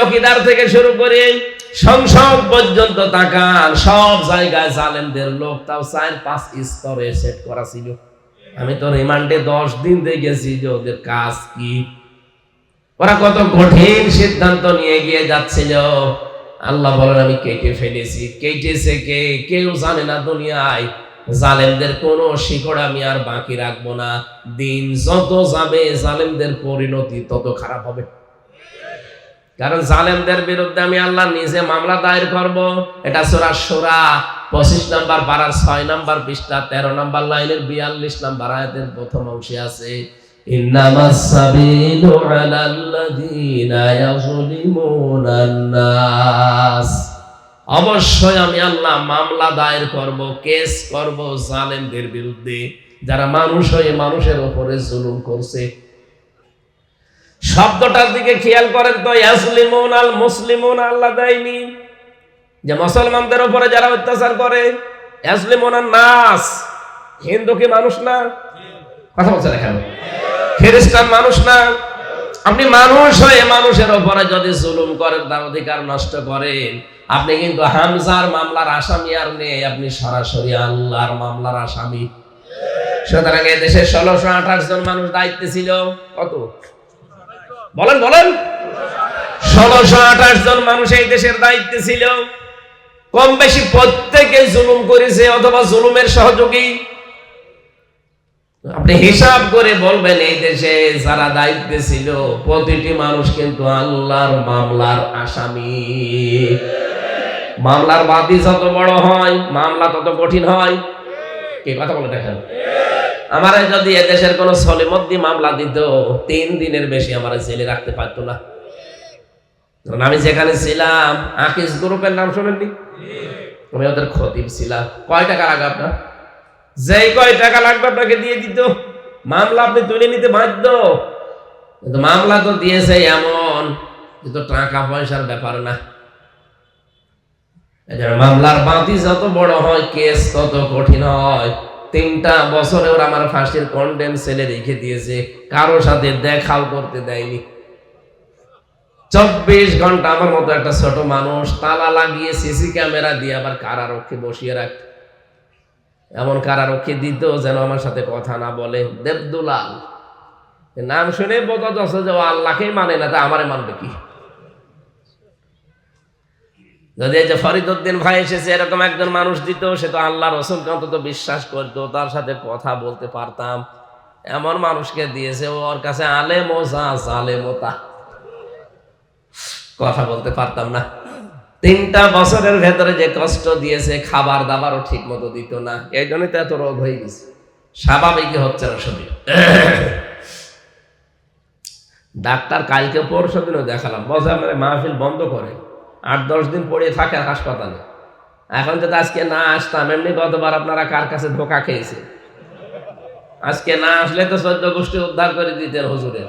চকিদার থেকে শুরু করে সংসদ পর্যন্ত তাকান, সব জায়গায় জালেমদের লোক তাও চার পাঁচ স্তরে সেট করা ছিল। আমি তো রিমান্ডে দশ দিন দেখেছি যে ওদের কাজ কি। ওরা কত কঠিন সিদ্ধান্ত নিয়ে গিয়ে যাচ্ছিল। আল্লাহ বলেন, আমি কেটে ফেলেছি, কেটেছে কে? কেউ জানে না দুনিয়ায়। জালেমদের কোনো শিকড় আমি আর বাকি রাখব না। দিন যত যাবে, জালেমদের পরিণতি তত খারাপ হবে। কারণ জালেমদের বিরুদ্ধে আমি আল্লাহ নিজে মামলা দায়ের করব এটা সোরা সোরা পঁচিশ নাম্বার পাড়ার ছয় নাম্বার পৃষ্ঠা তেরো নাম্বার লাইনের বিয়াল্লিশ নাম্বার আয়াতের প্রথম অংশে আছে إنما السبيل على الذين يظلمون الناس অবশ্যই আমি আল্লাহ মামলা দায়ের করব কেস করব জালেমদের বিরুদ্ধে যারা মানুষ হয়ে মানুষের উপরে জুলুম করছে শব্দটার দিকে খেয়াল করেন তো ইয়াসলিমুন আল মুসলিমুন আল্লাহ দেয়নি যে মুসলমানদের উপরে যারা অত্যাচার করে ইয়াসলিমুন নাস। হিন্দু কি মানুষ না? কথা বলছে দেখেন খ্রিস্টান মানুষ না? আপনি মানুষ হয়ে মানুষের উপরে যদি জুলুম করেন, তার অধিকার নষ্ট করেন। আপনি কিন্তু হামজার মামলার আসামি আর নেই, আপনি সরাসরি আল্লাহর মামলার আসামি। সুতরাং এই দেশে ষোলোশো আঠাশ জন মানুষ দায়িত্বে ছিল। কত? বলেন বলেন। ষোলোশো আঠাশ জন মানুষ এই দেশের দায়িত্বে ছিল। কম বেশি প্রত্যেকে জুলুম করেছে অথবা জুলুমের সহযোগী। আপনি হিসাব করে বলবেন, এই দেশে যারা দায়িত্বে ছিল, প্রতিটি মানুষ কিন্তু আল্লাহর মামলার আসামি। মামলার বাদি যত বড় হয়, মামলা তত কঠিন হয়। কি কথা বলে দেখেন? আমার যদি এদেশের কোন সলিমদ্দি মামলা দিত, তিন দিনের বেশি আমার জেলে রাখতে পারতো না। কারণ আমি যেখানে ছিলাম, আকিস গ্রুপের নাম শুনেননি? আমি ওদের খতিব ছিলাম। কয় টাকা লাগে আপনার? যেই কয় টাকা লাগবে আপনাকে দিয়ে দিত। মামলা আপনি তুলে নিতে বাধ্য। কিন্তু মামলা তো দিয়েছে এমন যে তো টাকা পয়সার ব্যাপার না। মামলার বাতি যত বড় হয়, কেস তত কঠিন হয়। তিনটা বছরে ওরা আমার ফাঁসির কন্ডেম সেলে রেখে দিয়েছে। কারও সাথে দেখাও করতে দেয়নি। চব্বিশ ঘণ্টা আমার মতো একটা ছোট মানুষ তালা লাগিয়ে সিসি ক্যামেরা দিয়ে আবার কারারক্ষে বসিয়ে রাখত এমন কারারক্ষী দিত যেন আমার সাথে কথা না বলে। দেবদুলাল নাম শুনে বোঝা যাচ্ছে যে আল্লাহকেই মানে না, তা আমারে মানবে কি? যদি এই যে ফরিদুদ্দিন ভাই এসেছে, এরকম একজন মানুষ দিত, সে তো আল্লাহ রসুলকে অন্তত বিশ্বাস করতো, তার সাথে কথা বলতে পারতাম। এমন মানুষকে দিয়েছে ওর কাছে আলেম ও যা জালেম ও তা। কথা বলতে পারতাম না। তিনটা বছরের ভেতরে যে কষ্ট দিয়েছে, খাবার দাবারও ঠিক মতো দিত না। এই জন্যই তো এত রোগ হয়ে গেছে। স্বাভাবিকই হচ্ছে না শরীর। ডাক্তার কালকে পরশু দিনও দেখালাম বসে মানে মাহফিল বন্ধ করে। আট, দশ দিন পড়ে থাকেন হাসপাতালে। এখন যদি আজকে না আসতাম, এমনি গতবার আপনারা কার কাছে ধোকা খেয়েছে? আজকে না আসলে তো চোদ্দ গোষ্ঠী উদ্ধার করে দিতেন হুজুরের।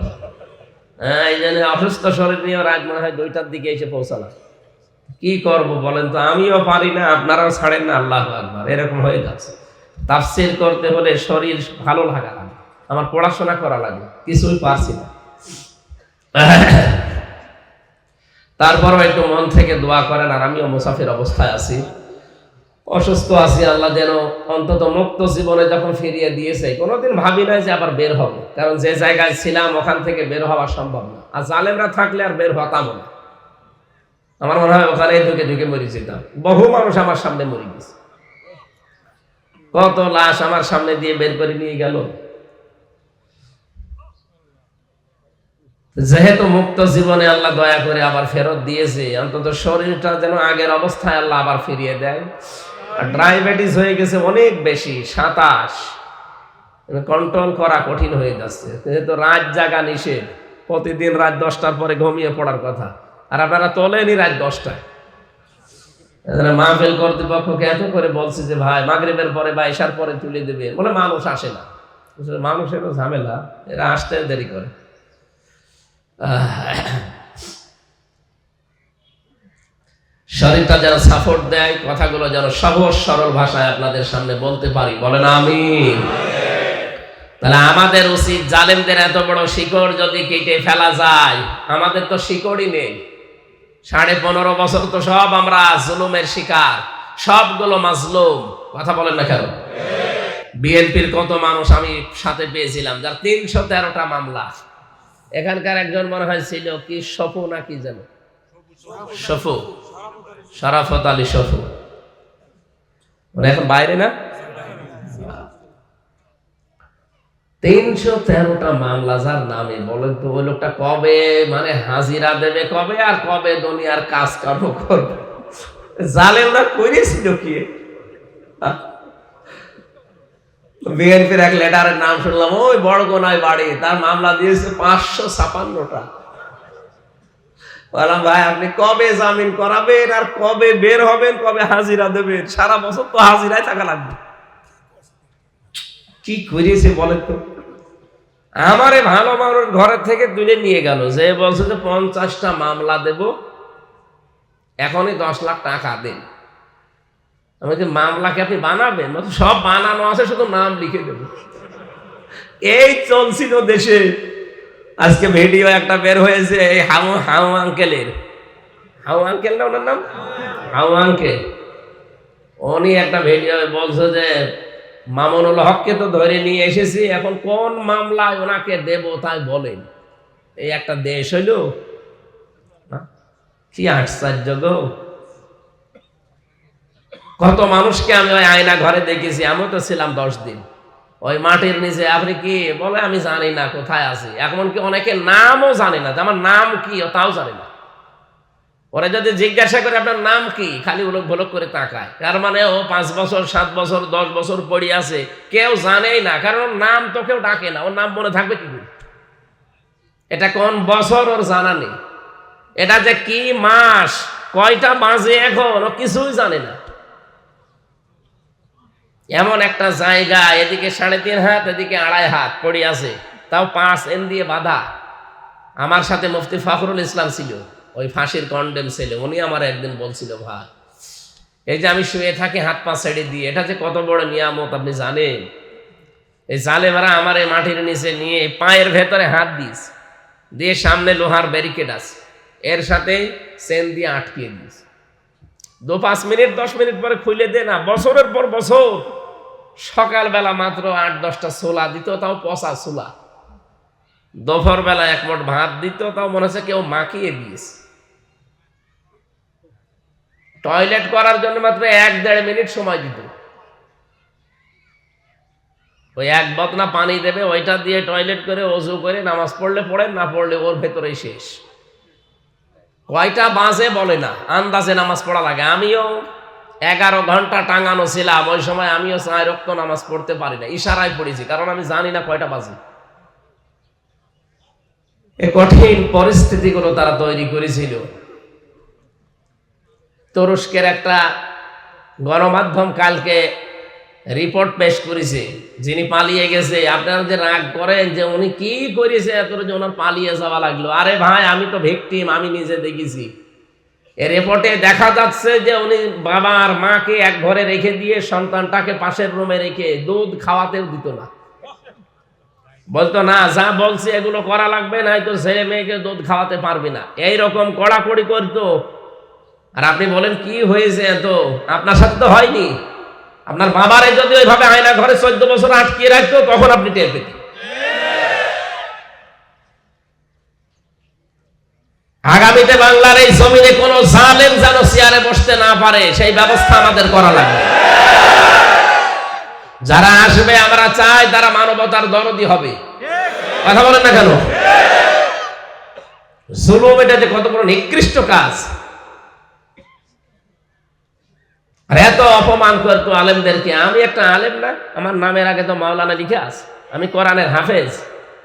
হ্যাঁ এই জন্য অসুস্থ শরীর নিয়ে রাত মনে হয় দুইটার দিকে এসে পৌঁছালাম। কি করব বলেন তো? আমিও পারি না, আপনারাও ছাড়েন না, আল্লাহ আকবার। এরকম হয়ে যাচ্ছে। তাফসির করতে হলে শরীর ভালো লাগা লাগে। আমার পড়াশোনা করা লাগে, কিছুই পারছি না। তারপরও একটু মন থেকে দোয়া করেন আর আমিও মুসাফির অবস্থায় আছি। অসুস্থ আছি, আল্লাহ যেন অন্তত মুক্ত জীবনে যখন ফিরিয়ে দিয়েছে, কোনোদিন ভাবি নাই যে আবার বের হবে। কারণ যে জায়গায় ছিলাম, ওখান থেকে বের হওয়া সম্ভব না। আর জালেমরা থাকলে আর বের হতাম না। আমার মনে হয় ওখানে ঢুকে ঢুকে মরে যেতাম। বহু মানুষ আমার সামনে মরে গেছে। কত লাশ আমার সামনে দিয়ে বের করে নিয়ে গেল। যেহেতু মুক্ত জীবনে আল্লাহ দয়া করে আবার ফেরত দিয়েছে, অন্তত শরীরটা যেন আগের অবস্থায় আল্লাহ আবার ফিরিয়ে দেয় আর ডায়াবেটিস হয়ে গেছে অনেক বেশি, সাতাশ। কন্ট্রোল করা কঠিন হয়ে যাচ্ছে। যেহেতু রাত জাগা নিষেধ, প্রতিদিন রাত দশটার পরে ঘুমিয়ে পড়ার কথা। আর আপনারা তোলেনি রাত দশটায়। মাহফিল কর্তৃপক্ষকে এত করে বলছে যে, ভাই, মাগরিবের পরে বা এসার পরে তুলে দেবে বলে মানুষ আসে না। মানুষেরও ঝামেলা, এরা আসতে দেরি করে। শরীরটা যেন সাপোর্ট দেয়, কথাগুলো যেন সহজ সরল ভাষায় আপনাদের সামনে বলতে পারি। বলেন আমি তাহলে আমাদের উচিত জালেমদের এত বড় শিকড় যদি কেটে ফেলা যায়, আমাদের তো শিকড়ই নেই। সাড়ে পনেরো বছর তো সব আমরা জুলুমের শিকার, সবগুলো মাজলুম। কথা বলেন না কেন? বিএনপির কত মানুষ আমি সাথে পেয়েছিলাম, যার তিনশো তেরোটা মামলা। এখানকার একজন মনে হয় ছিল কি সফু না কি যেন? সফু। শরাফত আলী সফু। উনি এখন বাইরে না? তিনশো তেরোটা মামলা যার নামে বলেন তো, ওই লোকটা কবে মানে হাজিরা দেবে কবে আর কবে দুনিয়ার কাজ কর্ম করবে? জালেমরা করেছিল কি? বিএনপির এক লেটারের নাম শুনলাম, ওই বড় গোনায় বাড়ি। তার মামলা দিয়েছে পাঁচশো ছাপান্নটা। বললাম, ভাই, আপনি কবে জামিন করাবেন আর কবে বের হবেন, কবে হাজিরা দেবেন? সারা বছর তো হাজিরায় থাকা লাগবে। কি করিয়েছে বলেন তো? আমারে ভালো মানুষ ঘরের থেকে তুলে নিয়ে গেল, যে বলছে যে পঞ্চাশটা মামলা দেব, এখনই দশ লাখ টাকা দেন। আমি যে মামলা কি আপনি বানাবেন? সব বানানো আছে, শুধু নাম লিখে দেব। এই চলছিল দেশে। আজকে ভিডিও একটা বের হয়েছে, এই হাউ হাউ আঙ্কেলের। হাউ আঙ্কেল না ওনার নাম? হাউ আঙ্কেল। উনি একটা ভিডিও বলছে যে, মামুনুল হককে তো ধরে নিয়ে এসেছি, এখন কোন মামলায় ওনাকে দেব তাই বলেন। এই একটা দেশ হইল? কি আশ্চর্য গো। কত মানুষকে আমি ওই আয়না ঘরে দেখেছি, আমিও তো ছিলাম দশ দিন। ওই মাটির নিচে, আপনি কি বলে আমি জানি না কোথায় আছি। এমনকি অনেকে নামও জানে না আমার নাম কি তাও জানে না। ওরা যদি জিজ্ঞাসা করে, আপনার নাম কি? খালি উলক ভলক করে তাকায়। তার মানে ও পাঁচ বছর, সাত বছর, দশ বছর পড়ে আছে, কেউ জানেই না, কারণ নাম তো কেউ ডাকে না, ওর নাম মনে থাকবে কি? এটা কোন বছর ওর জানা নেই। এটা যে কি মাস, কয়টা বাজে এখন, ও কিছুই জানে না। এমন একটা জায়গা, এদিকে সাড়ে তিন হাত, এদিকে আড়াই হাত, পড়ে আছে। তাও পাঁচ এন দিয়ে বাধা। আমার সাথে মুফতি ফখরুল ইসলাম ছিল, ওই ফাঁসির কন্ডেম ছেলে উনি আমার একদিন বলছিল, ভাই, এই যে আমি শুয়ে থাকি, হাত পা ছেড়ে দিয়ে, এটা যে কত বড় নিয়ামত, আপনি জানেন? এই জালে জালেমারা আমার এই মাটির নিচে নিয়ে পায়ের ভেতরে হাত দিস দিয়ে সামনে লোহার ব্যারিকেড আছে। এর সাথে চেন দিয়ে আটকিয়ে দিস দু পাঁচ মিনিট, দশ মিনিট পরে খুলে দে না, বছরের পর বছর সকালবেলা মাত্র আট, দশটা ছোলা দিত, তাও পচা ছোলা দুপুর বেলা এক মোট ভাত দিত, তাও মনে হচ্ছে কেউ মাখিয়ে দিয়েছে। টয়লেট করার জন্য মাত্র এক, দেড় মিনিট সময় দিত। ওই এক বতনা পানি দেবে, ওইটা দিয়ে টয়লেট করে অজু করে নামাজ পড়লে পড়ে, না পড়লে ওর ভেতরেই শেষ। কয়টা বাজে বলে না, আন্দাজে নামাজ পড়া লাগে। আমিও এগারো ঘণ্টা টাঙানো ছিলাম, ওই সময় আমিও চায় রক্ত নামাজ পড়তে পারি না ইশারায় পড়েছি, কারণ আমি জানি না কয়টা বাজে। এ কঠিন পরিস্থিতিগুলো তারা তৈরি করেছিল। তুরস্কের একটা গণমাধ্যম কালকে রিপোর্ট পেশ করেছে, যিনি পালিয়ে গেছে, আপনারা যে রাগ করেন যে উনি কি করেছে, এত পালিয়ে যাওয়া লাগল। আরে ভাই, আমি তো ভিকটিম, আমি নিজে দেখেছি। রিপোর্টে দেখা যাচ্ছে যে উনি বাবা আর মাকে এক ঘরে রেখে দিয়ে সন্তানটাকে পাশের রুমে রেখে দুধ খাওয়াতেও দিত না। বলতো, না, যা বলছি এগুলো করা লাগবে না তো ছেলে মেয়েকে দুধ খাওয়াতে পারবে না। এইরকম কড়াকড়ি করতো। আর আপনি বলেন, কি হয়েছে এত? আপনার সাথে তো হয়নি। আপনার বাবারে যদি ওইভাবে আয়না ঘরে চোদ্দ বছর আটকিয়ে রাখতো, তখন আপনি টের পেতেন। আগামীতে বাংলার এই জমিনে কোন জালেম যেন চেয়ারে বসতে না পারে, সেই ব্যবস্থা আমাদের করা লাগবে। যারা আসবে, আমরা চাই তারা মানবতার দরদি হবে। কথা বলেন না কেন? জুলুম এটা যে কত বড় নিকৃষ্ট কাজ। আর এত অপমান করতো আলেমদেরকে। আমি একটা আলেম না, আমার নামের আগে তো মাওলানা লিখে আছে। আমি কোরআনের হাফেজ।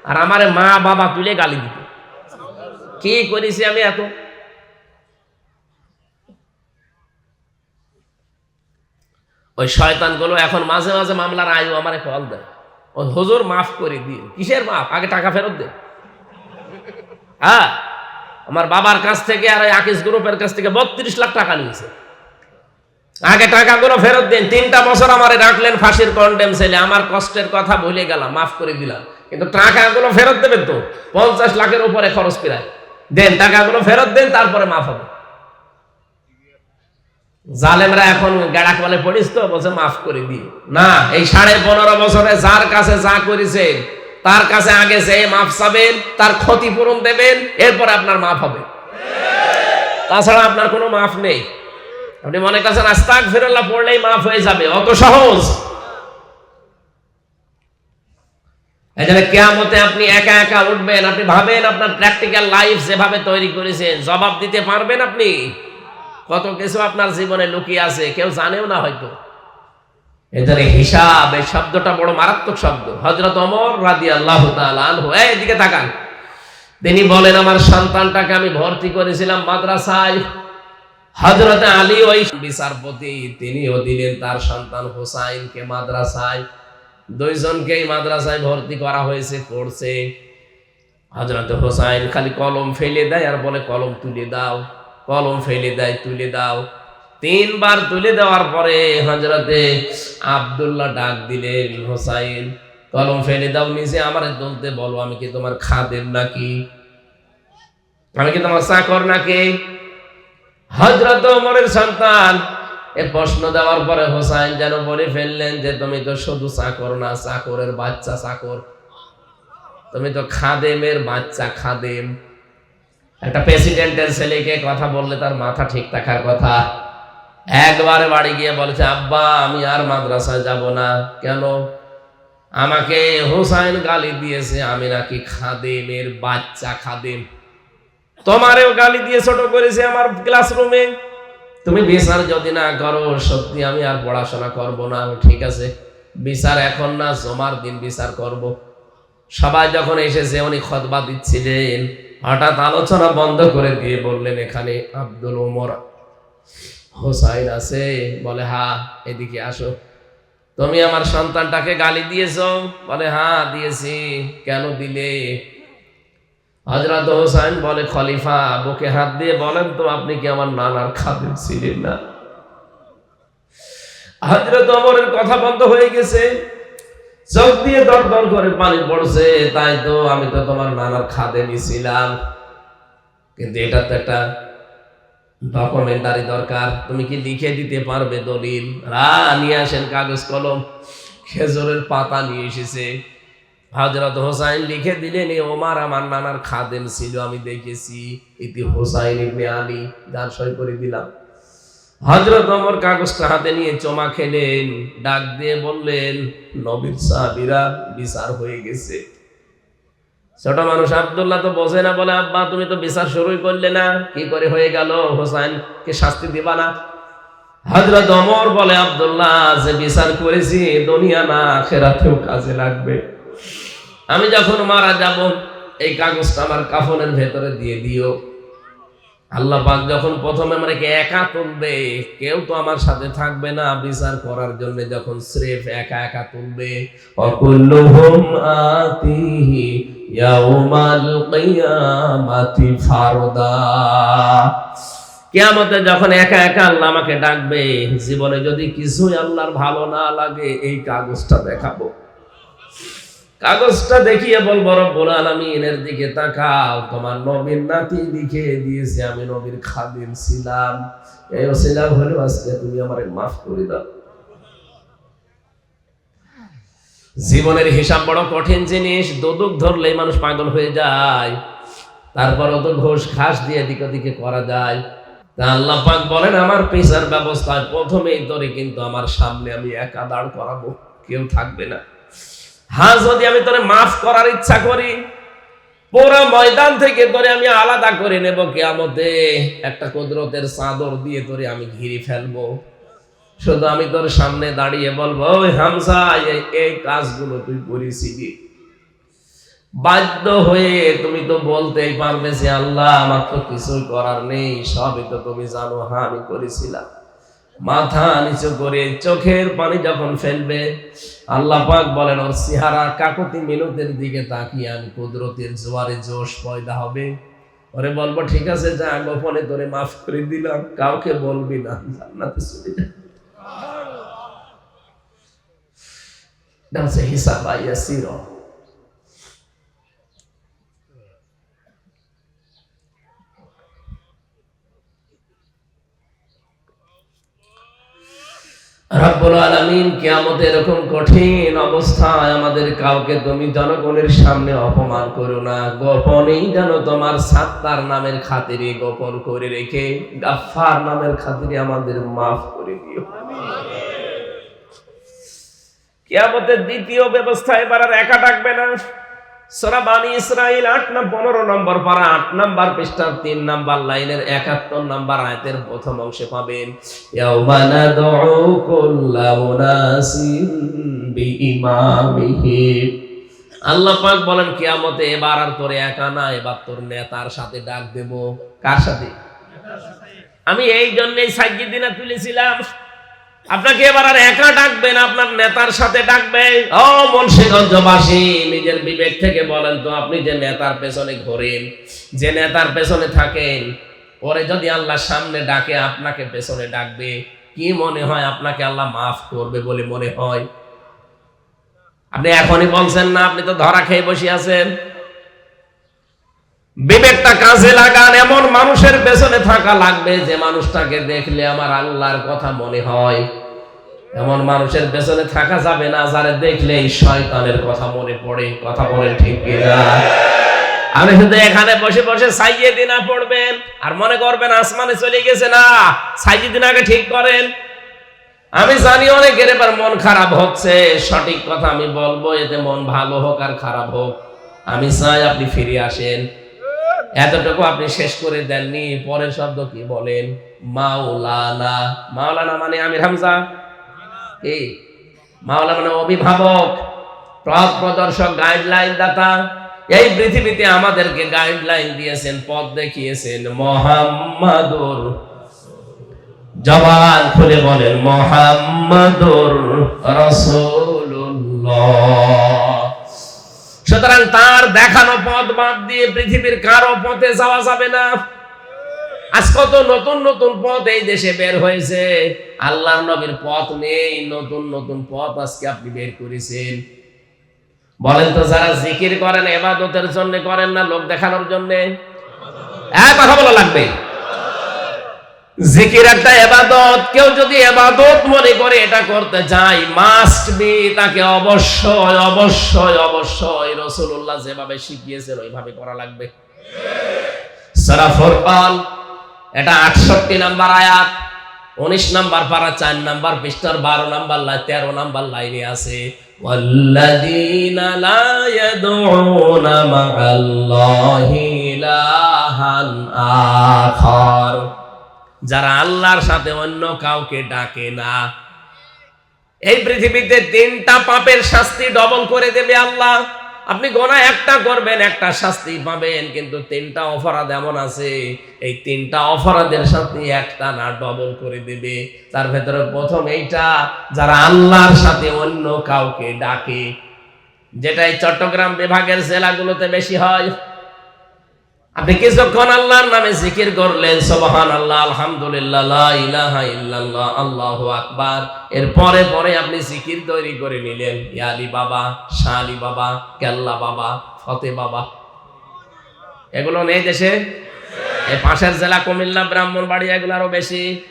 আর আমার মা বাবা তুলে গালি দিত। কি করেছি আমি এত? ওই শয়তানগুলো এখন মাঝে মাঝে মামলার আয়ু আমার কল দেয়। ও হুজুর মাফ করে দিন কিসের মাফ? আগে টাকা ফেরত দে। হ্যাঁ? আমার বাবার কাছ থেকে আর ওই আকিস গ্রুপের কাছ থেকে বত্রিশ লাখ টাকা নিয়েছে। আগে টাকাগুলো ফেরত দিন। তিনটা বছর আমারে রাখলেন ফাঁসির কন্ডেম ছেলে আমার কষ্টের কথা ভুলে গেলাম, মাফ করে দিলাম। কিন্তু টাকাগুলো ফেরত দেবেন তো? পঞ্চাশ লাখের উপরে খরচ প্রায়। দেন টাকাগুলো ফেরত দেন, তারপরে মাফ হবে। জালেমরা এখন গাড়া বলে, পড়িস তো? বলছে, মাফ করে দি না, এই সাড়ে পনেরো বছরে যার কাছে যা করেছেন তার কাছে আগে যে মাফ চাবেন, তার ক্ষতিপূরণ দেবেন, এরপর আপনার মাফ হবে। তাছাড়া আপনার কোনো মাফ নেই। আপনি মনে করছেন আস্তাক ফিরল্লাহ পড়লেই মাফ হয়ে যাবে। অত সহজ। এই জন্য কেয়ামতে আপনি একা একা উঠবেন, আপনি ভাবেন আপনার প্র্যাকটিক্যাল লাইফ যেভাবে তৈরি করেছেন জবাব দিতে পারবেন আপনি? কত কিছু আপনার জীবনে লুকিয়ে আছে, কেউ জানেও না হয়তো। হিসাব, এই শব্দটা বড় মারাত্মক শব্দ। হজরত অমর রাদি আল্লাহ এদিকে তাকান। তিনি বলেন, আমার সন্তানটাকে আমি ভর্তি করেছিলাম মাদ্রাসায়। হজরত আলী ওই বিচারপতি, তিনিও দিলেন তার সন্তান হোসাইনকে মাদ্রাসায়। দুইজনকেই মাদ্রাসায় ভর্তি করা হয়েছে, পড়ছে। হজরত হোসাইন খালি কলম ফেলে দেয় আর বলে, কলম তুলে দাও, কলম ফেলে দেয়, তুলে দাও। তিনবার তুলে দেওয়ার পরে হজরতে আবদুল্লাহ ডাক দিলেন, হোসাইন, কলম ফেলে দাও নিচে আমার তুলতে বলো, আমি কি তোমার খাদেম নাকি? আমি কি তোমার চাকর নাকি? হজরত ওমরের সন্তান এ প্রশ্ন দেওয়ার পরে হোসাইন যেন বলে ফেললেন যে, তুমি তো শুধু চাকর না, চাকরের বাচ্চা চাকর। তুমি তো খাদেমের বাচ্চা খাদেম। একটা প্রেসিডেন্টের ছেলেকে কথা বললে তার মাথা ঠিক থাকার কথা। একবারে বাড়ি গিয়ে বলেছে, আব্বা, আমি আর মাদ্রাসায় যাব না। কেন? আমাকে হোসাইন গালি দিয়েছে, আমি নাকি খাদেমের বাচ্চা খাদেম। তোমারেও গালি দিয়ে ছোট করেছে আমার ক্লাসরুমে তুমি বিচার যদি না করো, সত্যি আমি আর পড়াশোনা করব না, ঠিক আছে? বিচার এখন না, জমার দিন বিচার করব। সবাই যখন এসেছে, উনি খতবা দিচ্ছিলেন। হঠাৎ আলোচনা বন্ধ করে দিয়ে বললেন, এখানে আব্দুল ওমর হোসাইন আছে। বলে, হা, এদিকে আসো। তুমি আমার সন্তানটাকে গালি দিয়েছ? বলে হ্যাঁ দিয়েছি। কেন দিলে? হজরত হোসাইন বলে, খলিফা, বুকে হাত দিয়ে বলেন তো, আপনি কি আমার নানার খাদের ছিলেন না? হজরত অমরের কথা বন্ধ হয়ে গেছে। চোখ দিয়ে দর দর করে পানি পড়ছে, তাই তো, আমি তো তোমার নানার খাদে নিছিলাম কিন্তু এটা তো একটা ডকুমেন্টারি দরকার। তুমি কি লিখে দিতে পারবে দলিল? রা, নিয়ে আসেন কাগজ কলম খেজুরের পাতা নিয়ে এসেছে। হজরত হোসাইন লিখে দিলেন ওমার, আমার নানার খাদেম ছিল, আমি দেখেছি। ইতি হোসাইন ইবনে আলী গান সই করে দিলাম। হজরত ওমর কাগজটা হাতে নিয়ে চমা খেলেন, ডাক দিয়ে বললেন, নবীর সাহাবিরা বিচার হয়ে গেছে। ছোট মানুষ আব্দুল্লাহ তো বোঝে না, বলে, আব্বা, তুমি তো বিচার শুরুই করলে না, কি করে হয়ে গেল? হোসাইন কে শাস্তি দিবা না? হজরত অমর বলে, আব্দুল্লাহ, যে বিচার করেছি, দুনিয়া না খেরাতেও কাজে লাগবে। আমি যখন মারা যাব, এই কাগজটা আমার কাফনের ভেতরে দিয়ে দিও। আল্লাহ পাক যখন প্রথমে আমাকে একা তুলবে, কেউ তো আমার সাথে থাকবে না বিচার করার জন্য যখন স্রেফ একা একা তুলবে। অকুল্লুহুম আতিহি ইয়াউমাল কিয়ামাতি ফারদা। যখন একা একা আল্লাহ আমাকে ডাকবে, জীবনে যদি কিছুই আল্লাহর ভালো না লাগে, এই কাগজটা দেখাবো। কাগজটা দেখিয়ে বলব, রব্বুল আলামিনের দিকে তাকাও। তোমার নবীর নাতি লিখে দিয়েছে, আমি নবীর খাদিম ছিলাম। এই ছিলাম হলো, আজকে তুমি আমারে মাফ করে দাও। জীবনের হিসাব বড় কঠিন জিনিস, দোদক ধরলেই মানুষ পাগল হয়ে যায়। তারপর অত ঘোষ খাস দিয়ে দিক দিকে করা যায়। তা আল্লাহ পাক বলেন, আমার পেশার ব্যবস্থায় প্রথমেই তোরে কিন্তু আমার সামনে আমি একা দাঁড় করাবো, কেউ থাকবে না। হ্যাঁ যদি আমি তোরে মাফ করার ইচ্ছা করি, পুরো ময়দান থেকে তোরে আমি আলাদা করে নেব কেয়ামতে। একটা কুদরতের চাদর দিয়ে তোরে আমি ঘিরে ফেলব। শুধু আমি তোর সামনে দাঁড়িয়ে বলব, ওই হামসা এই- এই কাজগুলো তুই করেছিলি। বাধ্য হয়ে তুমি তো বলতেই পারবে যে আল্লাহ, আমার তো কিছুই করার নেই, সবই তো তুমি জানো হ্যাঁ আমি করেছিলাম। মাথা নিচু করে চোখের পানি যখন ফেলবে আল্লাহ পাক বলেন ওর সিহারা কাকতি মিনতের দিকে তাকিয়ে আমি কুদরতের জোয়ারে জোশ পয়দা হবে। ওরে বলব ঠিক আছে যা গোপনে তোরে মাফ করে দিলাম কাউকে বলবি না জান্নাতে চলে যা। হিসাব আইয়া সির রব্বুল আলামিন কিয়ামতে এরকম কঠিন অবস্থায় আমাদের কাউকে তুমি জনগণের সামনে অপমান করো না গোপনেই যেন তোমার সাত্তার নামের খাতিরে গোপন করে রেখে গাফফার নামের খাতিরে আমাদের মাফ করে দিও। কিয়ামতের দ্বিতীয় ব্যবস্থা এবার আর একা ডাকবে না। আল্লাহ পাক বলেন, কিয়ামতে এবার আর তোর একা না, এবার তোর নেতার সাথে ডাক দেব। কার সাথে? আমি এই জন্যই সাজ্জিদিনা তুলেছিলাম। আপনাকে এবার আর একা ডাকবেন আপনার নেতার সাথে ডাকবে। ও মুন্সিগঞ্জবাসী, নিজের বিবেক থেকে বলেন তো, আপনি যে নেতার পেছনে ঘোরেন, যে নেতার পেছনে থাকেন পরে যদি আল্লাহ সামনে ডাকে, আপনাকে পেছনে ডাকবে। কি মনে হয় আপনাকে আল্লাহ মাফ করবে বলে মনে হয়? আপনি এখনই বলছেন না, আপনি তো ধরা খেয়ে বসে আছেন। বিবেকটা কাজে লাগান, এমন মানুষের পেছনে থাকা লাগবে যে মানুষটাকে দেখলে আমার আল্লাহর কথা মনে হয়। এমন মানুষের পেছনে থাকা যাবে না, যারে দেখলেই শয়তানের কথা মনে পড়ে, কথা বলেন ঠিক কিনা। আপনি শুধু এখানে বসে বসে সাইয়ে দিনা পড়বেন, আর মনে করবেন আসমানে চলে গেছে না সাইয়ে দিনাকে ঠিক করেন। আমি জানি অনেকের এবার মন খারাপ হচ্ছে, সঠিক কথা আমি বলব, এতে মন ভালো হোক আর খারাপ হোক। আমি চাই আপনি ফিরে আসেন। এতটুকু আপনি শেষ করে দেননি। পরের শব্দ কি বলেন? মাওলানা। মাওলানা মানে আমির হামজা? কি? মাওলানা মানে অভিভাবক, পথ প্রদর্শক গাইডলাইন দাতা। এই পৃথিবীতে আমাদেরকে গাইডলাইন দিয়েছেন, পথ দেখিয়েছেন মোহাম্মদুর। জবান খুলে বলেন, মোহাম্মদুর রাসূলুল্লাহ। সুতরাং তার দেখানো পথ বাদ দিয়ে পৃথিবীর কারও পথে যাওয়া যাবে না। আজ কত নতুন নতুন পথ এই দেশে বের হয়েছে। আল্লাহ নবীর পথ নেই, নতুন নতুন পথ আজকে আপনি বের করেছেন। বলেন তো, যারা জিকির করেন, এবাদতের জন্য করেন না, লোক দেখানোর জন্য? হ্যাঁ কথা বলা লাগবে। জিকির একটা এবাদত কেউ যদি এবাদত মনে করে এটা করতে চায় মাস্ট বি তাকে অবশ্যই অবশ্যই অবশ্যই রসুল্লাহ যেভাবে শিখিয়েছেন ওইভাবে করা লাগবে সারা ফুরকান এটা আটষট্টি নাম্বার আয়াত উনিশ নাম্বার পারা চার নাম্বার পৃষ্ঠার বারো নাম্বার লাই তেরো নাম্বার লাইনে আছে والذين لا يدعون مع الله إلها آخر যারা আল্লাহর সাথে অন্য কাউকে ডাকে না। এই পৃথিবীতে তিনটা পাপের শাস্তি ডবল করে দেবে আল্লাহ। আপনি গোনা একটা করবেন, একটা শাস্তি পাবেন, কিন্তু তিনটা অপরাধ এমন আছে, এই তিনটা অপরাধের শাস্তি একটা না, ডবল করে দেবে। তার ভেতরে প্রথম এইটা, যারা আল্লাহর সাথে অন্য কাউকে ডাকে যেটা এই চট্টগ্রাম বিভাগের জেলাগুলোতে বেশি হয় আপনি কিছুক্ষণ আল্লাহর নামে জিকির করলেন সুবহান আল্লাহ আলহামদুলিল্লাহ ইলাহা ইল্লাল্লাহ, আল্লাহু আকবার। এর পরে পরে আপনি জিকির তৈরি করে নিলেন ইয়ালি বাবা শালি বাবা, কেল্লা বাবা, ফতে বাবা। এগুলো নেই দেশে? পাশের জেলা কুমিল্লা ব্রাহ্মণবাড়ি এগুলো আরও বেশি।